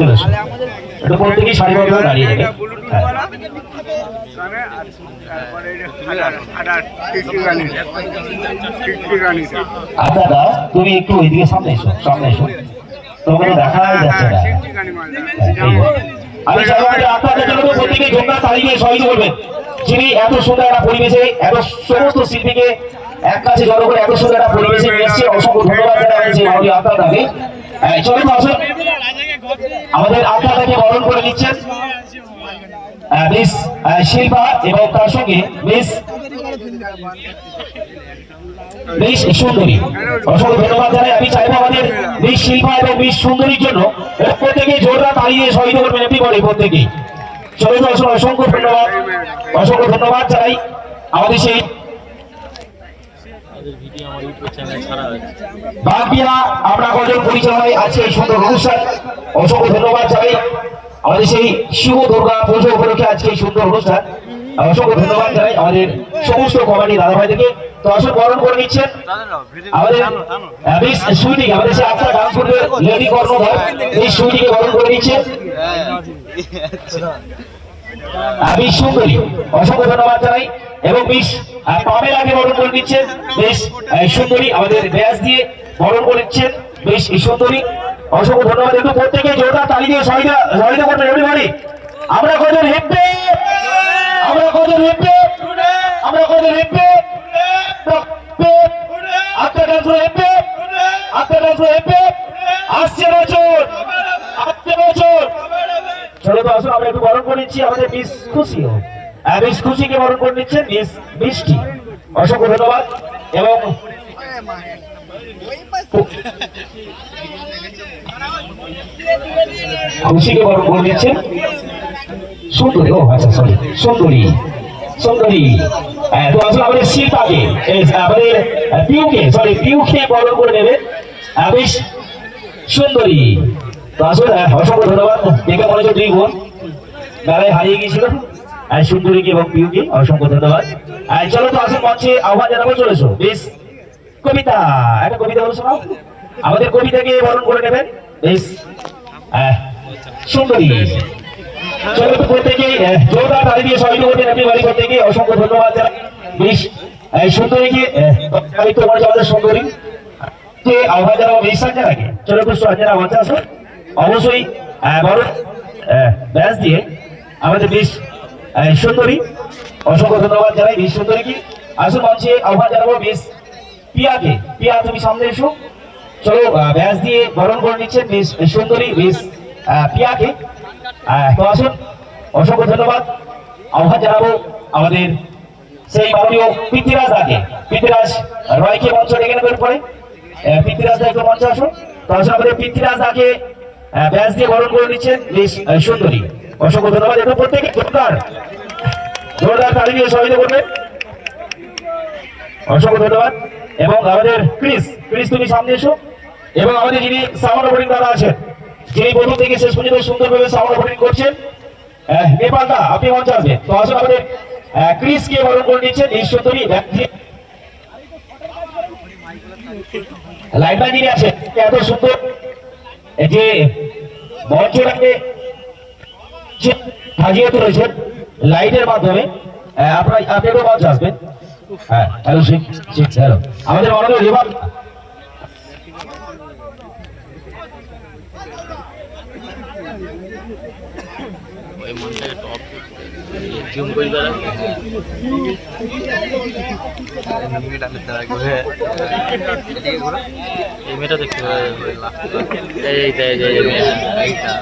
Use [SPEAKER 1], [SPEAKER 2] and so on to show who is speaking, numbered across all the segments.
[SPEAKER 1] চলে দাঁড়িয়ে হ্যাঁ। তুমি একটু ওইদিকে সামনে এসো সামনে এসো। তোমাকে তো দেখাই যাচ্ছে না। আমি চাইব আপনাদের জন্য প্রত্যেকে তালি দিয়ে করবেন। যিনি এত সুন্দর একটা পরিবেশে, এত সমস্ত শিল্পীকে এক কাছে জড়ো করে এত সুন্দর একটা পরিবেশে নিয়ে অসংখ্য ধন্যবাদ জানাচ্ছি আমাদের আপনাদাকে চলুন আসুন। আমাদের আপনাদাকে বরণ করে নিচ্ছেন। শিল্পা এবং তার সঙ্গে মিস সুন্দরী। অসংখ্য ধন্যবাদ জানাই। আমি চাইব আমাদের মিস শিল্পা এবং মিস সুন্দরীর জন্য প্রত্যেকে জোরদার দিয়ে সহযোগিতা করবেন এমনি করে প্রত্যেকেই। আসুন অসংখ্য ধন্যবাদ। অসংখ্য ধন্যবাদ জানাই। আমাদের সেই বাগবিয়া আমরা কজন আছে এই সুন্দর অনুষ্ঠান। অসংখ্য ধন্যবাদ জানাই। আমাদের সেই শিব দুর্গা পুজো উপলক্ষে এই সুন্দর অনুষ্ঠান। অসংখ্য ধন্যবাদ জানাই আমাদের সমস্ত কমিটি দাদা ভাইদেরকে তো আসলে বরণ করে নিচ্ছেন। আমাদের আমাদের সেই আত্মা এই সুইটিকে বরণ করে নিচ্ছে আমি সুন্দরী। অসংখ্য ধন্যবাদ জানাই। এবং বেশ পামেলাকে বরণ করে নিচ্ছেন। বেশ সুন্দরী আমাদের ব্যাস দিয়ে বরণ করে নিচ্ছেন। বেশ সুন্দরী। অসংখ্য ধন্যবাদ। একটু প্রত্যেকে জোরদার তালি দিয়ে সহায়তা সহায়তা করবেন এভরিবডি আমরা কজন হেপে আমরা কজন হেপে আমরা কজন হেপে আত্মা ডান্স হেপে আত্মা ডান্স হেপে আসছে বছর আসছে বছর। চলো তো আসুন আমরা একটু বরণ করে নিচ্ছি আমাদের মিস খুশি হ্যাঁ মিস খুশিকে বরণ করে নিচ্ছেন মিস মিষ্টি। অসংখ্য ধন্যবাদ। এবং খুশিকে বরণ করে নিচ্ছেন সুন্দরী। ও আচ্ছা সরি সুন্দরী সুন্দরী। হ্যাঁ, তো আসলে আমাদের শিল্পাকে। আমাদের পিউকে সরি পিউকে বরণ করে নেবে বেশ সুন্দরী। তো আসলে আহ, অসংখ্য ধন্যবাদ। দেখে মনে হচ্ছে দুই বোন। মেলায় হারিয়ে গিয়েছিল। আর সুন্দরীকে এবং পিউকে অসংখ্য ধন্যবাদ। আর চলো তো আসুন মঞ্চে আহ্বান জানাব চলেছো বেশ কবিতা একটা কবিতা বলো শোনাও। আমাদের কবিতাকে বরণ করে নেবেন। বেশ আহ, সুন্দরী। চলো তো প্রত্যেকে আহ, জোরদার তালি দিয়ে সহযোগিতা করবেন আপনি বাড়ি প্রত্যেকে অসংখ্য ধন্যবাদ বেশ সুন্দরীকে আমাদের সুন্দরী। যে আহ্বান জানাব বেশ জানাকে সঞ্জনা মঞ্চে আসো। অবশ্যই বড় ব্যাস দিয়ে আমাদের বেশ সুন্দরী, অসংখ্য ধন্যবাদ জানাই বেশ সুন্দরীকে। আসুন মঞ্চে আহ্বান জানাব বেশ পিয়াকে। পিয়া, তুমি সামনে এসো। চলো ব্যাস দিয়ে বরণ করে নিচ্ছেন বেশ সুন্দরী বেশ পিয়াকে। তো আসুন, অসংখ্য ধন্যবাদ। আহ্বান জানাব আমাদের সেই মাননীয় পৃথ্বীরাজ দাকে। পৃথ্বীরাজ রয়কে মঞ্চ ডেকে নেবেন পরে। দা একটু মঞ্চে আসুন। আমাদের পৃথ্বীরাজ আহ, ব্যাস দিয়ে বরণ করে নিচ্ছেন সুন্দরী। অসংখ্য ধন্যবাদ। একটু প্রত্যেকে জোরদার। জোরদার তালি দিয়ে সহযোগিতা করবেন। ধন্যবাদ। এবং আমাদের ক্রিস ক্রিস তুমি সামনে এবং আমাদের যিনি সাউন্ড দাদা আছেন যিনি প্রথম থেকে শেষ পর্যন্ত সুন্দরভাবে সাউন্ড অপারেটিং করছেন নেপাল দা আপনি মঞ্চে আসবেন তো আসুন আমাদের ক্রিসকে বরণ করে নিচ্ছেন সুন্দরী ব্যক্তি। লাইটম্যান আছে এত সুন্দর? যে মঞ্চটাকে সাজিয়ে তুলেছেন লাইটের মাধ্যমে আপনার আপনারও মঞ্চে আসবেন। হ্যাঁ হ্যালো, আমাদের অনেক রেবাল
[SPEAKER 2] ওই মনটাকে টপ জুম করে দাঁড়া এই মেয়েটা দেখতে এই এই এই মেয়ে
[SPEAKER 3] এইটা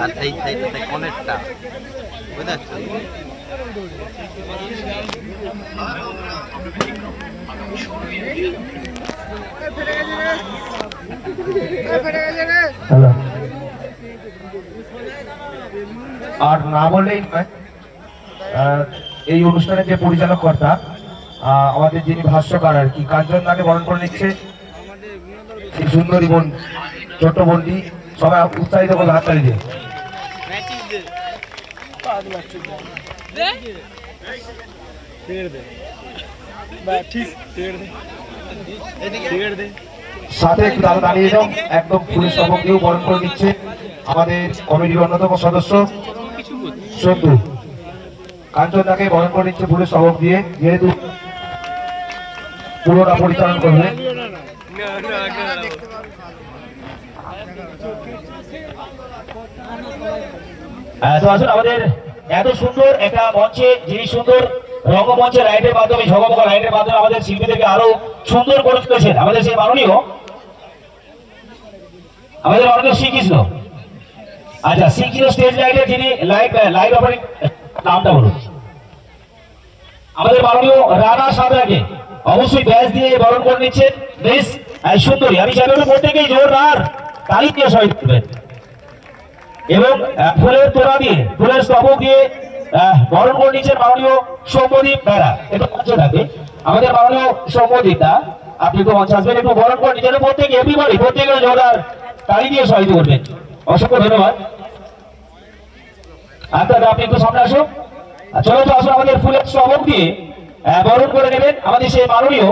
[SPEAKER 3] আর সেই সাইডে কনেরটা। বুঝতে পারছ
[SPEAKER 1] আর না বললেই নয়। এই অনুষ্ঠানের যে পরিচালক কর্তা আমাদের যিনি ভাষ্যকার আর কি, কাঞ্চন দাকে বরণ করে নিচ্ছে। সুন্দরী বোন, ছোট্ট বোনটি, সবাই উৎসাহিত করবে হাততালি দিয়ে।
[SPEAKER 4] সাথে একটু দাদা দাঁড়িয়ে যাও। একদম পুলিশ সবকেও বরণ করে নিচ্ছে। আমাদের কমিটির অন্যতম সদস্য সন্তু কাঞ্চন তাকে বরণ করে নিচ্ছে পুলিশ সবক দিয়ে। যেহেতু পুরোটা পরিচালন করবে।
[SPEAKER 1] আহ, আমাদের এত সুন্দর একটা মঞ্চে, যিনি সুন্দর রঙ্গমঞ্চে লাইটের মাধ্যমে, ঝগমগ লাইটের মাধ্যমে আমাদের শিল্পীদেরকে আরও সুন্দর করে তুলেছেন। আমাদের সেই মাননীয়, আমাদের মাননীয় শ্রীকৃষ্ণ। আচ্ছা শ্রীকৃষ্ণ স্টেজ লাইটে যিনি লাইট লাইট অপারেটিং নামটা বলুন। আমাদের মাননীয় রানা সাবরাকে অবশ্যই ব্যাস দিয়ে বরণ করে নিচ্ছেন। বেশ সুন্দরী। আমি চাইব প্রত্যেকেই জোরদার তালি দিয়ে শহীদ করবেন এবং ফুলের তোড়া দিয়ে ফুলের স্তবক দিয়ে বরণ করে নিচ্ছেন মাননীয় সৌম্যদীপ বেড়া এটা মঞ্চে থাকবে আমাদের মাননীয় সৌম্যদীপ আপনি একটু মঞ্চে আসবেন, একটু বরণ করে নিচ্ছেন প্রত্যেকে এভরিবডি প্রত্যেকে জোরদার তালি দিয়ে সহায়তা করবেন। অসংখ্য ধন্যবাদ। আচ্ছা আপনি একটু সামনে আসুন। চলো তো আসুন আমাদের ফুলের স্তবক দিয়ে বরণ করে নেবেন আমাদের সেই মাননীয়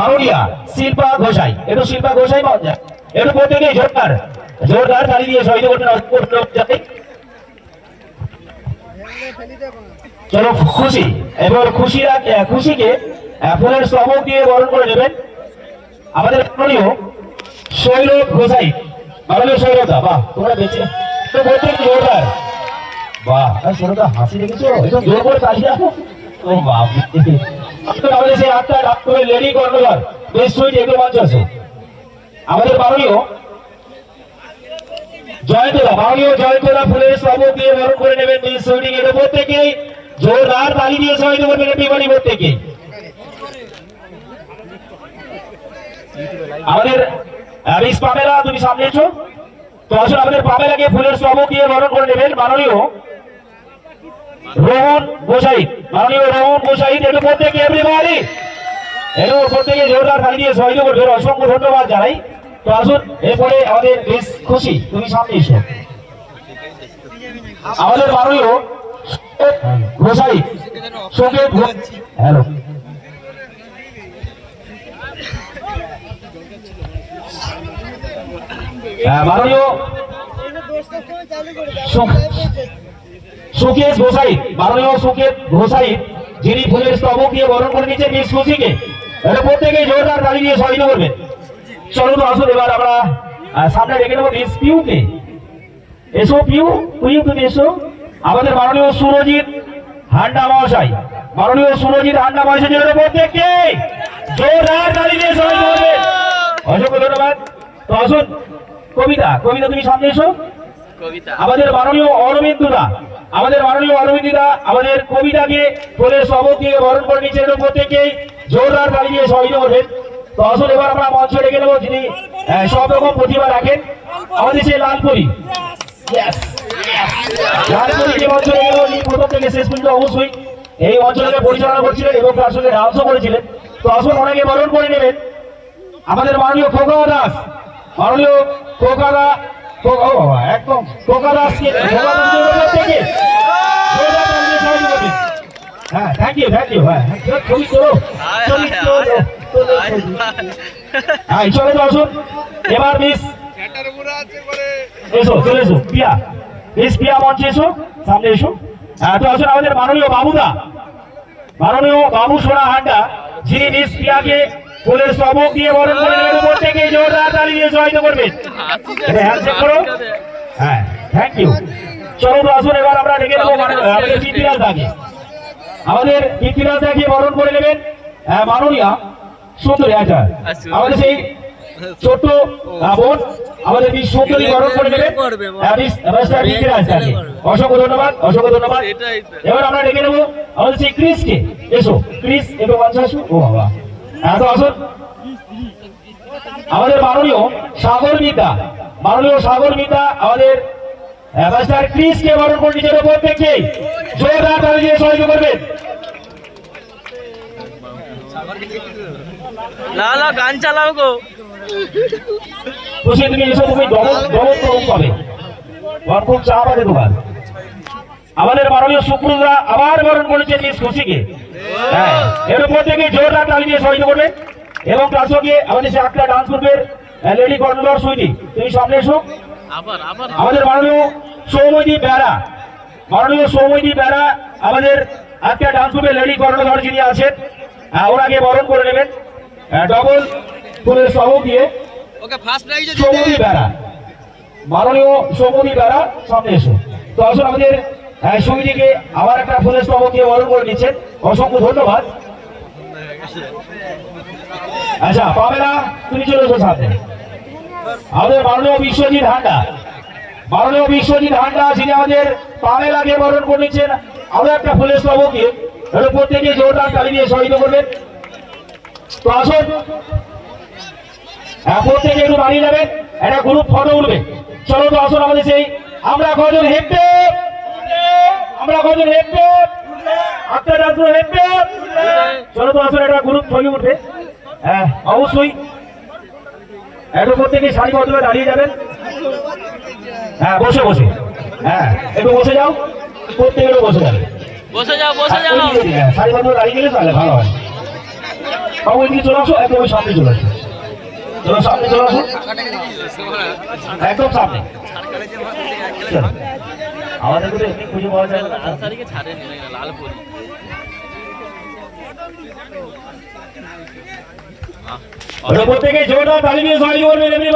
[SPEAKER 1] মাননীয়া শিল্পা ঘোষাই। একটু শিল্পা ঘোষাই পাওয়া যায়। একটু প্রত্যেকে জোরদার জোরদার তালি সহিত করতে যাতে চলো, খুশি। এবার খুশিরা খুশিকে ফুলের স্তবক দিয়ে বরণ করে নেবেন। আমাদের মাননীয় শৈলব ঘোষাই মাননীয় শৈলতা বাহ, তোমরা বেঁচে তো প্রত্যেক জোরদার? বাহ শৈলতা হাসি দেখেছ? জোর করে তালি দাও। ও বাপ আমাদের সেই আটটা ডাক্তার লেডি কর্ণধার। বেশ, সুইট, এগুলো মঞ্চ আছে আমাদের মাননীয় জয়ন্তদা মাননীয় জয়ন্তদা ফুলের স্তবক দিয়ে বরণ করে নেবেন বেশ সুইটিং এর প্রত্যেকেই জোরদার তালি দিয়ে সহায়তা করবেন এপিবাড়ি প্রত্যেকেই আমাদের আহ, মিস পামেলা তুমি সামনে এসো। তো আসলে আমাদের পামেলাকে ফুলের স্তবক দিয়ে বরণ করে নেবেন মাননীয় রোহন গোসাইদ মাননীয় রোহন গোসাইদ একটু প্রত্যেকে এভরিবডি একটু প্রত্যেকে জোরদার তালি দিয়ে সহায়তা করবেন অসংখ্য ধন্যবাদ জানাই। তো আসুন, এরপরে আমাদের বেশ খুশি, তুমি সামনে এসো। আমাদের গোসাই সংগীত হ্যালো। সুকেশ গোসাই যিনি ফুলের স্তবক দিয়ে বরণ করে নিচ্ছে মিস খুশিকে। এটা প্রত্যেকে জোরদার তালি দিয়ে সহায়তা করবেন। চলো তো আসুন এবার আমরা সামনে রেখে নেব মিস পিউকে। এসো পিউ পিউ তুমি এসো। আমাদের মাননীয় সুরজিৎ হান্ডা মহাশয় মাননীয় সুরজিৎ হান্ডা মহাশয় জন্য প্রত্যেককে। জোরদার তালি দিয়ে সহায়তা করবেন অসংখ্য ধন্যবাদ। তো আসুন কবিতা কবিতা তুমি সামনে এসো।
[SPEAKER 2] কবিতা।
[SPEAKER 1] আমাদের মাননীয় অরবিন্দুদা আমাদের মাননীয় অরবিন্দুদা আমাদের কবিতাকে ফুলের শবক দিয়ে বরণ করে এরকম প্রত্যেকেই জোরদার তালি দিয়ে সহযোগিতা করবেন তো আসুন এবার আমরা মঞ্চ ডেকে নেব যিনি সব রকম প্রতিভা রাখেন আমাদের সেই লালপুরি. লালপুরিকে মঞ্চ থেকে শেষ পর্যন্ত অবশ্যই এই অঞ্চলকে পরিচালনা করছিলেন এবং তার সঙ্গে ডান্সও করেছিলেন তো আসুন অনেকে বরণ করে নেবেন আমাদের মাননীয় খোকা দাস মাননীয় খোকা দা খোকা- ও বাবা, একদম খোকা দাসকে থেকে। হ্যাঁ থ্যাংক ইউ থ্যাংক ইউ হ্যাঁ। হ্যাঁ চলে আসুন এবার মিস এসো চলে এসো পিয়া মিস পিয়া মঞ্চে এসো সামনে এসো। হ্যাঁ তো আসুন আমাদের মাননীয় বাবুদা। মাননীয় বাবু সোনা হান্ডা যিনি মিস পিয়াকে সবক দিয়ে বরণ করে নেবেন উপর থেকে জোরদার তালি দিয়ে করবেন। করো। হ্যাঁ থ্যাংক ইউ চলো তো আসুন এবার আমরা ডেকে নেব আমাদের পৃথ্বীরাজ দাকে। আমাদের পৃথ্বীরাজ দাকে বরণ করে নেবেন হ্যাঁ, মাননীয়া। সুন্দরী আচ্ছা। আমাদের সেই আহ, বোন আমাদের বিশ সুন্দরী বরণ করে নেবেন হ্যাঁ, অসংখ্য ধন্যবাদ অসংখ্য ধন্যবাদ। এবার আমরা ডেকে নেব আমাদের সেই ক্রিসকে। এসো ক্রিস একটু মঞ্চে আসো। ও বাবা। হ্যাঁ তো আসুন। আমাদের মাননীয় সাগর মিতা মাননীয় সাগর মিতা আমাদের মাস্টার ক্রিসকে বরণ করে নিজের উপর থেকে জোরদার তালি দিয়ে সহযোগ করবেন।
[SPEAKER 2] না না গান চালাও গো।
[SPEAKER 1] খুশি তুমি এসো তুমি ডবল করুন পাবে। খুব চাপ আছে তোমার। আমাদের মাননীয় সুপ্রদা আবার বরণ করেছে মিস খুশিকে হ্যাঁ এর উপর থেকে জোরদার তালি দিয়ে সহযোগ করবেন এবং তার সঙ্গে আমাদের সে একটা ডান্স গ্রুপের লেডি কর্ণধর সুইটি তুমি সামনে এসো।
[SPEAKER 2] আবার আবার
[SPEAKER 1] আমাদের মাননীয় সৌমদী বেড়া মাননীয় সৌমদী বেড়া আমাদের আজকে ডান্স গ্রুপের লেডি কর্ণধর যিনি আছেন ওনাকে বরণ করে নেবেন। ডবল ফুলের সহক দিয়ে
[SPEAKER 3] ওকে ফার্স্ট প্রাইজ
[SPEAKER 1] সৌমদী বেড়া মাননীয় সৌমদী বেড়া সামনে এসো। তো আসুন আমাদের সুইটিকে আবার একটা ফুলের দিয়ে বরণ করে নিচ্ছেন। অসংখ্য ধন্যবাদ। আচ্ছা পাবেলা তুমি চলে এসো সামনে। আমাদের মাননীয় বিশ্বজিৎ হান্ডা। মাননীয় বিশ্বজিৎ হান্ডা যিনি আমাদের পামেলাকে বরণ করে নিচ্ছেন আরও একটা ফুলের স্তবকে এটা প্রত্যেকে জোরদার তালি দিয়ে সহিত করবেন। তো আসুন। হ্যাঁ, প্রত্যেকে একটু দাঁড়িয়ে যাবে। একটা গ্রুপ ফটো উঠবে। চলো তো আসুন আমাদের সেই আমরা কজন হেঁটে আমরা কজন হেঁটে আপনার ডাক্তার হেঁটে চলো তো আসুন একটা গ্রুপ ছবি উঠবে। হ্যাঁ অবশ্যই। একটু প্রত্যেকে সারিবদ্ধভাবে দাঁড়িয়ে যাবেন। হ্যাঁ বসে বসে। হ্যাঁ একটু বসে যাও। প্রত্যেকে একটু বসে যাবে।
[SPEAKER 2] বসে যাও বসে যাও।
[SPEAKER 1] হ্যাঁ, সারিবদ্ধভাবে দাঁড়িয়ে গেলে তাহলে ভালো হয়। বাবু এদিকে চলে আসো একদম সামনে চলে আসো। চলো সামনে চলে আসো। একদম সামনে। আমাদের তো এমনি খুঁজে পাওয়া যায় না।
[SPEAKER 2] লাল পরি
[SPEAKER 1] প্রত্যেকে জোরদার তালি দিয়ে সবাই করবেন এমনি